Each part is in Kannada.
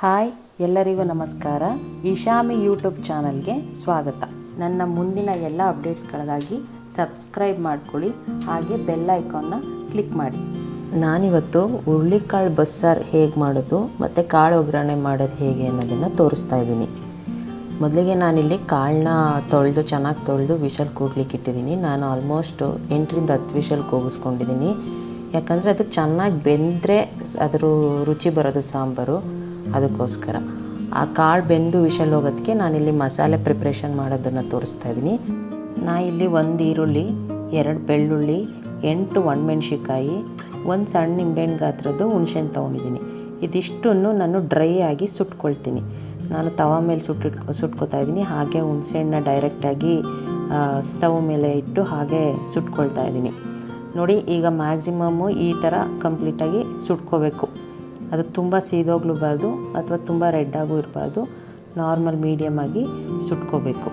ಹಾಯ್, ಎಲ್ಲರಿಗೂ ನಮಸ್ಕಾರ. ಇಶಾಮಿ ಯೂಟ್ಯೂಬ್ ಚಾನಲ್ಗೆ ಸ್ವಾಗತ. ನನ್ನ ಮುಂದಿನ ಎಲ್ಲ ಅಪ್ಡೇಟ್ಸ್ಗಳಿಗಾಗಿ ಸಬ್ಸ್ಕ್ರೈಬ್ ಮಾಡ್ಕೊಳ್ಳಿ, ಹಾಗೆ ಬೆಲ್ ಐಕಾನ್ನ ಕ್ಲಿಕ್ ಮಾಡಿ. ನಾನಿವತ್ತು ಹುರುಳಿಕಾಳು ಬಸ್ಸಾರು ಹೇಗೆ ಮಾಡೋದು, ಮತ್ತು ಕಾಳು ಒಗ್ಗರಣೆ ಮಾಡೋದು ಹೇಗೆ ಅನ್ನೋದನ್ನು ತೋರಿಸ್ತಾ ಇದ್ದೀನಿ. ಮೊದಲಿಗೆ ನಾನಿಲ್ಲಿ ಕಾಳನ್ನ ತೊಳೆದು, ಚೆನ್ನಾಗಿ ತೊಳೆದು ವಿಷಲ್ ಕೂಗ್ಲಿಕ್ಕೆ ಇಟ್ಟಿದ್ದೀನಿ. ನಾನು ಆಲ್ಮೋಸ್ಟ್ ಎಂಟರಿಂದ ಹತ್ತು ವಿಷಲ್ ಕೂಗಿಸ್ಕೊಂಡಿದ್ದೀನಿ. ಯಾಕಂದರೆ ಅದು ಚೆನ್ನಾಗಿ ಬೆಂದರೆ ಅದರ ರುಚಿ ಬರೋದು ಸಾಂಬಾರು. ಅದಕ್ಕೋಸ್ಕರ. ಆ ಕಾಳು ಬೆಂದು ವಿಷಲ್ ಹೋಗೋದಕ್ಕೆ ನಾನಿಲ್ಲಿ ಮಸಾಲೆ ಪ್ರಿಪ್ರೇಷನ್ ಮಾಡೋದನ್ನು ತೋರಿಸ್ತಾ ಇದ್ದೀನಿ. ನಾ ಇಲ್ಲಿ ಒಂದು ಈರುಳ್ಳಿ, ಎರಡು ಬೆಳ್ಳುಳ್ಳಿ, ಎಂಟು ಒಣಮೆಣ್ಸಿಕಾಯಿ ಒಂದು ಸಣ್ಣ ನಿಂಬೆಹಣ್ಣು ಗಾತ್ರದ್ದು ಹುಣ್ಸೆಹಣ್ಣು ತೊಗೊಂಡಿದ್ದೀನಿ. ಇದಿಷ್ಟನ್ನು ನಾನು ಡ್ರೈ ಆಗಿ ಸುಟ್ಕೊಳ್ತೀನಿ. ನಾನು ತವ ಮೇಲೆ ಸುಟ್ಟಿಟ್ ಸುಟ್ಕೊತಾ ಇದ್ದೀನಿ. ಹಾಗೆ ಹುಣಸೆಹಣ್ಣ ಡೈರೆಕ್ಟಾಗಿ ಸ್ಟವ್ ಮೇಲೆ ಇಟ್ಟು ಹಾಗೆ ಸುಟ್ಕೊಳ್ತಾ ಇದ್ದೀನಿ. ನೋಡಿ, ಈಗ ಮ್ಯಾಕ್ಸಿಮಮ್ಮು ಈ ಥರ ಕಂಪ್ಲೀಟಾಗಿ ಸುಟ್ಕೋಬೇಕು. ಅದು ತುಂಬ ಸೀದೋಗ್ಲೂಬಾರ್ದು ಅಥವಾ ತುಂಬ ರೆಡ್ಡಾಗೂ ಇರಬಾರ್ದು. ನಾರ್ಮಲ್ ಮೀಡಿಯಮ್ ಆಗಿ ಸುಟ್ಕೋಬೇಕು.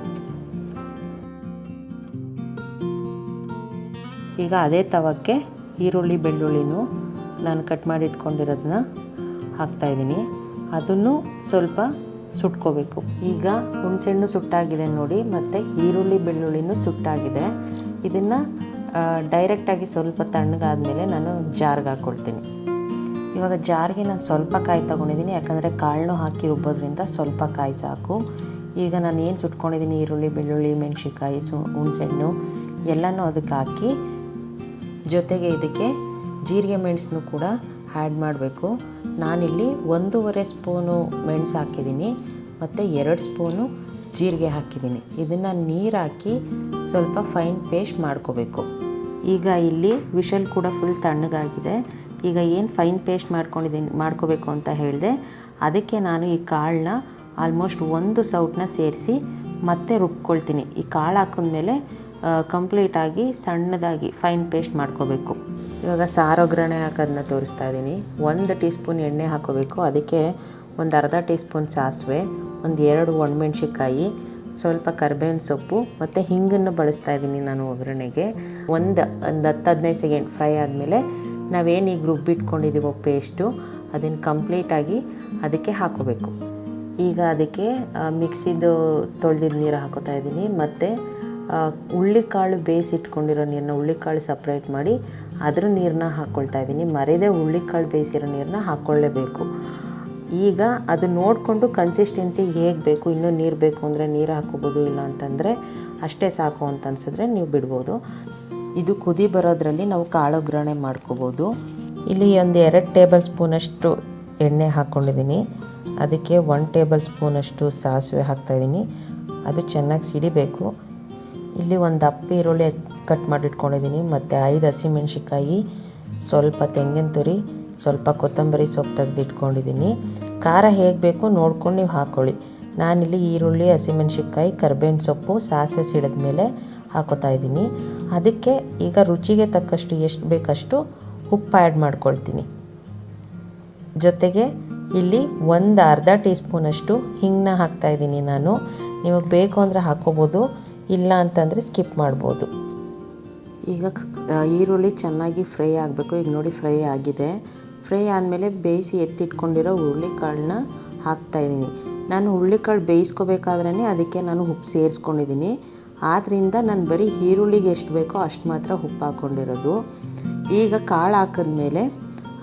ಈಗ ಅದೇ ತವಕ್ಕೆ ಈರುಳ್ಳಿ, ಬೆಳ್ಳುಳ್ಳಿನೂ ನಾನು ಕಟ್ ಮಾಡಿ ಇಟ್ಕೊಂಡಿರೋದನ್ನ ಹಾಕ್ತಾಯಿದ್ದೀನಿ ಅದನ್ನು ಸ್ವಲ್ಪ ಸುಟ್ಕೋಬೇಕು. ಈಗ ಹುಣಸೆಹಣ್ಣು ಸುಟ್ಟಾಗಿದೆ ನೋಡಿ, ಮತ್ತು ಈರುಳ್ಳಿ, ಬೆಳ್ಳುಳ್ಳಿನೂ ಸುಟ್ಟಾಗಿದೆ. ಇದನ್ನು ಡೈರೆಕ್ಟಾಗಿ ಸ್ವಲ್ಪ ತಣ್ಣಗಾದ ಮೇಲೆ ನಾನು ಜಾರ್ಗೆ ಹಾಕ್ಕೊಳ್ತೀನಿ ಇವಾಗ ಜಾರ್ಗೆ ನಾನು ಸ್ವಲ್ಪ ಕಾಯಿ ತೊಗೊಂಡಿದ್ದೀನಿ, ಯಾಕಂದರೆ ಕಾಳನ್ನು ಹಾಕಿ ರುಬ್ಬೋದ್ರಿಂದ ಸ್ವಲ್ಪ ಕಾಯಿ ಸಾಕು. ಈಗ ನಾನು ಏನು ಸುಟ್ಕೊಂಡಿದ್ದೀನಿ, ಈರುಳ್ಳಿ, ಬೆಳ್ಳುಳ್ಳಿ, ಮೆಣಸಿನ್ಕಾಯಿ, ಸು, ಹುಣಸೆಹಣ್ಣು ಎಲ್ಲನೂ ಅದಕ್ಕೆ ಹಾಕಿ, ಜೊತೆಗೆ ಇದಕ್ಕೆ ಜೀರಿಗೆ ಮೆಣಸನ್ನು ಕೂಡ ಆ್ಯಡ್ ಮಾಡಬೇಕು. ನಾನಿಲ್ಲಿ ಒಂದೂವರೆ ಸ್ಪೂನು ಮೆಣಸು ಹಾಕಿದ್ದೀನಿ, ಮತ್ತು ಎರಡು ಸ್ಪೂನು ಜೀರಿಗೆ ಹಾಕಿದ್ದೀನಿ. ಇದನ್ನು ನೀರು ಹಾಕಿ ಸ್ವಲ್ಪ ಫೈನ್ ಪೇಸ್ಟ್ ಮಾಡ್ಕೋಬೇಕು. ಈಗ ಇಲ್ಲಿ ವಿಷಲ್ ಕೂಡ ಫುಲ್ ತಣ್ಣಗಾಗಿದೆ. ಈಗ ಏನು ಫೈನ್ ಪೇಸ್ಟ್ ಮಾಡ್ಕೊಂಡಿದ್ದೀನಿ, ಮಾಡ್ಕೋಬೇಕು ಅಂತ ಹೇಳಿದೆ, ಅದಕ್ಕೆ ನಾನು ಈ ಕಾಳನ್ನ ಆಲ್ಮೋಸ್ಟ್ ಒಂದು ಸೌಟನ್ನ ಸೇರಿಸಿ ಮತ್ತೆ ರುಬ್ಕೊಳ್ತೀನಿ. ಈ ಕಾಳು ಹಾಕಿದ್ಮೇಲೆ ಕಂಪ್ಲೀಟಾಗಿ ಸಣ್ಣದಾಗಿ ಫೈನ್ ಪೇಸ್ಟ್ ಮಾಡ್ಕೋಬೇಕು. ಇವಾಗ ಸಾರು ಒಗ್ಗರಣೆ ಹಾಕೋದನ್ನ ತೋರಿಸ್ತಾ ಇದ್ದೀನಿ ಒಂದು ಟೀ ಸ್ಪೂನ್ ಎಣ್ಣೆ ಹಾಕೋಬೇಕು. ಅದಕ್ಕೆ ಒಂದು ಅರ್ಧ ಟೀ ಸ್ಪೂನ್ ಸಾಸಿವೆ, ಒಂದು ಎರಡು ಒಣಮೆಣ್ಸಿಕಾಯಿ ಸ್ವಲ್ಪ ಕರ್ಬೇವಿನ ಸೊಪ್ಪು ಮತ್ತು ಹಿಂಗನ್ನು ಬಳಸ್ತಾ ಇದ್ದೀನಿ ನಾನು ಒಗ್ಗರಣೆಗೆ. ಒಂದು ಒಂದು ಹತ್ತು ಹದಿನೈದು ಸೆಕೆಂಡ್ ಫ್ರೈ ಆದಮೇಲೆ ನಾವೇನು ಈಗ ರುಬ್ಬಿಟ್ಕೊಂಡಿದ್ದೀವೋ ಪೇಸ್ಟು ಅದನ್ನು ಕಂಪ್ಲೀಟಾಗಿ ಅದಕ್ಕೆ ಹಾಕೋಬೇಕು. ಈಗ ಅದಕ್ಕೆ ಮಿಕ್ಸಿದು ತೊಳೆದಿದ್ದ ನೀರು ಹಾಕೋತಾ ಇದ್ದೀನಿ. ಮತ್ತು ಹುಳ್ಳಿಕಾಳು ಬೇಯಿಸಿಟ್ಕೊಂಡಿರೋ ನೀರನ್ನ ಹುಳ್ಳಿಕಾಳು ಸಪ್ರೇಟ್ ಮಾಡಿ ಅದರ ನೀರನ್ನ ಹಾಕ್ಕೊಳ್ತಾ ಇದ್ದೀನಿ. ಹುಳ್ಳಿ ಕಾಳು ಬೇಯಿಸಿರೋ ನೀರನ್ನ ಹಾಕ್ಕೊಳ್ಳೇಬೇಕು ಈಗ ಅದು ನೋಡಿಕೊಂಡು ಕನ್ಸಿಸ್ಟೆನ್ಸಿ ಹೇಗೆ ಬೇಕು, ಇನ್ನೂ ನೀರು ಬೇಕು ಅಂದರೆ ನೀರು ಹಾಕೋಬೋದು ಇಲ್ಲ ಅಂತಂದರೆ ಅಷ್ಟೇ ಸಾಕು ಅಂತ ಅನ್ಸಿದ್ರೆ ನೀವು ಬಿಡ್ಬೋದು. ಇದು ಕುದಿ ಬರೋದ್ರಲ್ಲಿ ನಾವು ಕಾಳು ಒಗ್ಗರಣೆ ಮಾಡ್ಕೋಬೋದು. ಇಲ್ಲಿ ಒಂದು ಎರಡು ಟೇಬಲ್ ಸ್ಪೂನಷ್ಟು ಎಣ್ಣೆ ಹಾಕ್ಕೊಂಡಿದ್ದೀನಿ. ಅದಕ್ಕೆ ಒನ್ ಟೇಬಲ್ ಸ್ಪೂನಷ್ಟು ಸಾಸಿವೆ ಹಾಕ್ತಾಯಿದ್ದೀನಿ. ಅದು ಚೆನ್ನಾಗಿ ಸಿಡಿಬೇಕು. ಇಲ್ಲಿ ಒಂದು ಅಪ್ಪ ಈರುಳ್ಳಿ ಕಟ್ ಮಾಡಿಟ್ಕೊಂಡಿದ್ದೀನಿ. ಮತ್ತು ಐದು ಹಸಿಮೆಣ್ಸಿಕಾಯಿ ಸ್ವಲ್ಪ ತೆಂಗಿನ ತುರಿ, ಸ್ವಲ್ಪ ಕೊತ್ತಂಬರಿ ಸೊಪ್ಪು ತೆಗೆದಿಟ್ಕೊಂಡಿದ್ದೀನಿ. ಖಾರ ಹೇಗೆ ಬೇಕು ನೋಡ್ಕೊಂಡು ನೀವು ಹಾಕ್ಕೊಳ್ಳಿ ನಾನಿಲ್ಲಿ ಈರುಳ್ಳಿ ಹಸಿಮೆಣ್ಸಿಕಾಯಿ ಕರ್ಬೇವಿನ ಸೊಪ್ಪು, ಸಾಸಿವೆ ಸಿಡಿದ ಮೇಲೆ ಹಾಕೋತಾ ಇದ್ದೀನಿ. ಅದಕ್ಕೆ ಈಗ ರುಚಿಗೆ ತಕ್ಕಷ್ಟು ಎಷ್ಟು ಬೇಕಷ್ಟು ಉಪ್ಪು ಆ್ಯಡ್ ಮಾಡ್ಕೊಳ್ತೀನಿ. ಜೊತೆಗೆ ಇಲ್ಲಿ ಒಂದು ಅರ್ಧ ಟೀ ಸ್ಪೂನಷ್ಟು ಹಿಂಗನ್ನ ಹಾಕ್ತಾಯಿದ್ದೀನಿ ನಾನು. ನಿಮಗೆ ಬೇಕು ಅಂದರೆ ಹಾಕೋಬೋದು ಇಲ್ಲ ಅಂತಂದರೆ ಸ್ಕಿಪ್ ಮಾಡ್ಬೋದು. ಈಗ ಈರುಳ್ಳಿ ಚೆನ್ನಾಗಿ ಫ್ರೈ ಆಗಬೇಕು. ಈಗ ನೋಡಿ ಫ್ರೈ ಆಗಿದೆ. ಫ್ರೈ ಆದಮೇಲೆ ಬೇಯಿಸಿ ಎತ್ತಿಟ್ಕೊಂಡಿರೋ ಹುರುಳಿಕಾಳನ್ನ ಹಾಕ್ತಾಯಿದ್ದೀನಿ ನಾನು ಹುರುಳಿಕಾಳು ಬೇಯಿಸ್ಕೋಬೇಕಾದ್ರೇ ಅದಕ್ಕೆ ನಾನು ಉಪ್ಪು ಸೇರಿಸ್ಕೊಂಡಿದ್ದೀನಿ. ಆದ್ದರಿಂದ ನಾನು ಬರೀ ಈರುಳ್ಳಿಗೆ ಎಷ್ಟು ಬೇಕೋ ಅಷ್ಟು ಮಾತ್ರ ಉಪ್ಪು ಹಾಕ್ಕೊಂಡಿರೋದು ಈಗ ಕಾಳು ಹಾಕಿದ್ಮೇಲೆ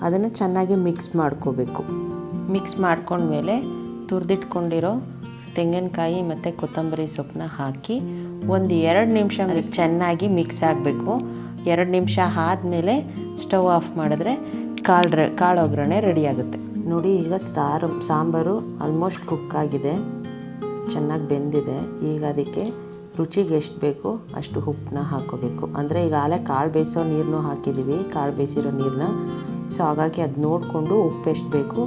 ಅದನ್ನು ಚೆನ್ನಾಗಿ ಮಿಕ್ಸ್ ಮಾಡ್ಕೋಬೇಕು. ಮಿಕ್ಸ್ ಮಾಡ್ಕೊಂಡ್ಮೇಲೆ ತುರಿದಿಟ್ಕೊಂಡಿರೋ ತೆಂಗಿನಕಾಯಿ ಮತ್ತು ಕೊತ್ತಂಬರಿ ಸೊಪ್ಪನ್ನ ಹಾಕಿ ಒಂದು ಎರಡು ನಿಮಿಷ ಚೆನ್ನಾಗಿ ಮಿಕ್ಸ್ ಆಗಬೇಕು. ಎರಡು ನಿಮಿಷ ಆದಮೇಲೆ ಸ್ಟವ್ ಆಫ್ ಮಾಡಿದ್ರೆ ಕಾಳು ರೆ ಕಾಳು ಒಗ್ಗರಣೆ ರೆಡಿ ಆಗುತ್ತೆ. ನೋಡಿ ಈಗ ಸಾರು ಸಾಂಬಾರು ಆಲ್ಮೋಸ್ಟ್ ಕುಕ್ ಆಗಿದೆ. ಚೆನ್ನಾಗಿ ಬೆಂದಿದೆ. ಈಗ ಅದಕ್ಕೆ ರುಚಿಗೆ ಎಷ್ಟು ಬೇಕು ಅಷ್ಟು ಉಪ್ಪನ್ನ ಹಾಕೋಬೇಕು. ಅಂದರೆ ಈಗ ಆಲೆ ಕಾಳು ಬೇಯಿಸೋ ನೀರನ್ನು ಹಾಕಿದ್ದೀವಿ, ಕಾಳು ಬೇಯಿಸಿರೋ ನೀರನ್ನ ಸೊ ಹಾಗಾಗಿ ಅದು ನೋಡಿಕೊಂಡು ಉಪ್ಪು ಎಷ್ಟು ಬೇಕು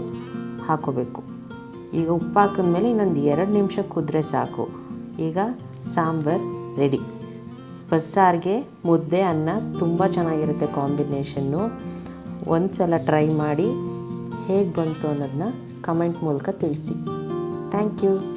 ಹಾಕೋಬೇಕು. ಈಗ ಉಪ್ಪು ಹಾಕಿದ್ಮೇಲೆ ಇನ್ನೊಂದು ಎರಡು ನಿಮಿಷ ಕುದ್ರೆ ಸಾಕು. ಈಗ ಸಾಂಬಾರು ರೆಡಿ ಬಸ್ಸಾರಿಗೆ ಮುದ್ದೆ, ಅನ್ನ ತುಂಬ ಚೆನ್ನಾಗಿರುತ್ತೆ ಕಾಂಬಿನೇಷನ್ನು. ಒಂದು ಸಲ ಟ್ರೈ ಮಾಡಿ ಹೇಗೆ ಬಂತು ಅನ್ನೋದನ್ನ ಕಮೆಂಟ್ ಮೂಲಕ ತಿಳಿಸಿ. Thank you